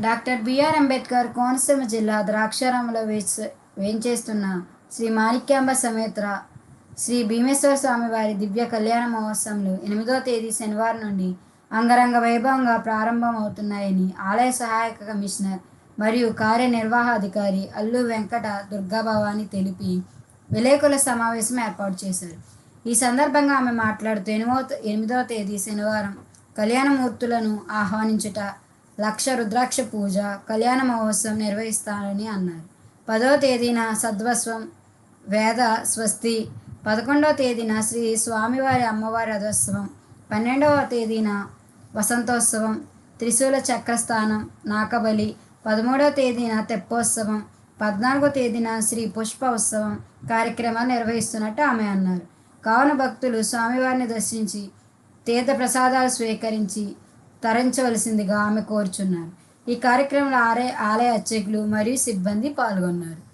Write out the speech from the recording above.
Doctor BR Ambedkar Konaseema జిల్లా ద్రాక్షారంలో వేంచేస్తున్న శ్రీ మాణిక్యాంబ సమేత్ర శ్రీ భీమేశ్వర స్వామి వారి దివ్య కళ్యాణ మహోత్సవంలో ఎనిమిదవ తేదీ శనివారం నుండి అంగరంగ వైభవంగా ప్రారంభమవుతున్నాయని ఆలయ సహాయక కమిషనర్ మరియు కార్యనిర్వాహాధికారి అల్లు వెంకట దుర్గాభవాని తెలిపి విలేకరుల సమావేశం ఏర్పాటు చేశారు. ఈ సందర్భంగా ఆమె మాట్లాడుతూ ఎనిమిదవ ఎనిమిదవ తేదీ శనివారం కళ్యాణమూర్తులను ఆహ్వానించుట లక్ష రుద్రాక్ష పూజ కళ్యాణ మహోత్సవం నిర్వహిస్తారని అన్నారు. పదవ తేదీన సద్వస్వం వేద స్వస్తి. పదకొండవ తేదీన శ్రీ స్వామివారి అమ్మవారి రథోత్సవం. పన్నెండవ తేదీన వసంతోత్సవం. త్రిశూల చక్రస్థానం నాకబలి. పదమూడవ తేదీన తెప్పోత్సవం. పద్నాలుగో తేదీన శ్రీ పుష్ప ఉత్సవం కార్యక్రమాలు నిర్వహిస్తున్నట్టు ఆమె అన్నారు. కావున భక్తులు స్వామివారిని దర్శించి తీర్థ ప్రసాదాలు స్వీకరించి తరించవలసిందిగా ఆమె కోరుచున్నారు. ఈ కార్యక్రమంలో ఆలయ ఆలయ అర్చకులు మరియు సిబ్బంది పాల్గొన్నారు.